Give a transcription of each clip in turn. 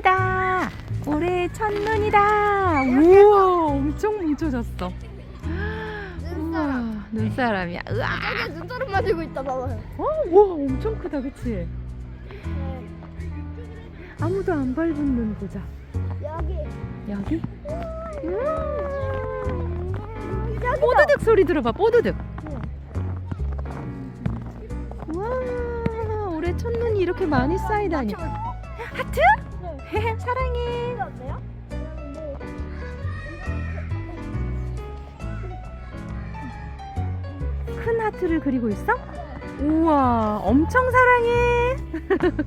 첫눈이다. 올해 첫눈이다. 우와, 엄청 뭉쳐졌어. 우와, 눈사람이야. 으아. 눈사람 맞고 있다 봐봐요. 어, 우와, 엄청 크다, 그치? 아무도 안 밟은 눈 보자. 여기. 여기? 여기. 뽀드득 소리 들어봐, 뽀드득. 우와, 올해 첫눈이 이렇게 많이 쌓이다니. 하트? 사랑해. 어때요? 큰 하트를 그리고 있어? 우와, 엄청 사랑해.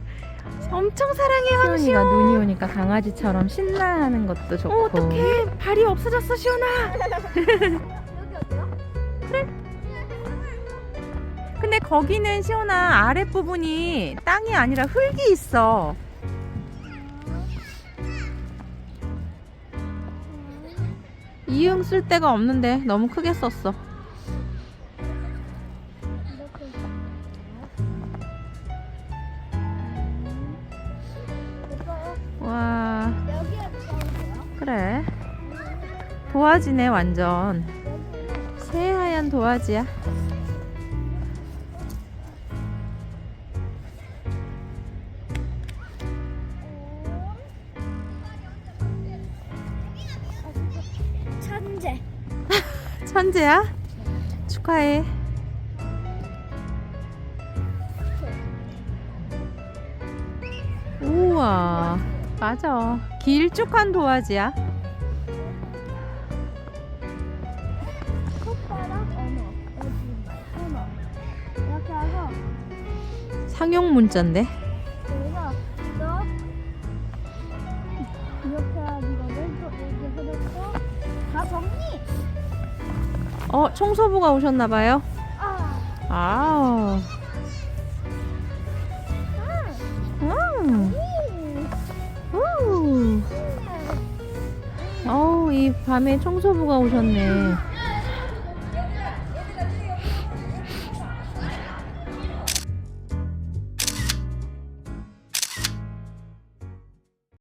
엄청 사랑해, 황시가 눈이 오니까 강아지처럼 신나하는 것도 좋고. 어, 어떡해. 발이 없어졌어, 시원아. 여기 어때요? 근데 거기는 시원아 아랫부분이 땅이 아니라 흙이 있어. 이응 쓸 데가 없는데 너무 크게 썼어. 와. 그래. 도화지네, 완전. 새하얀 도화지야. 천재. 천재야? 축하해. 우와, 맞아. 길쭉한 도화지야. 언어. 거짓말. 언어. 이렇게 하고 상용 문자인데. 다 정리. 어, 청소부가 오셨나봐요. 아. 아우. 음. 음. 우. 어우, 이 밤에 청소부가 오셨네.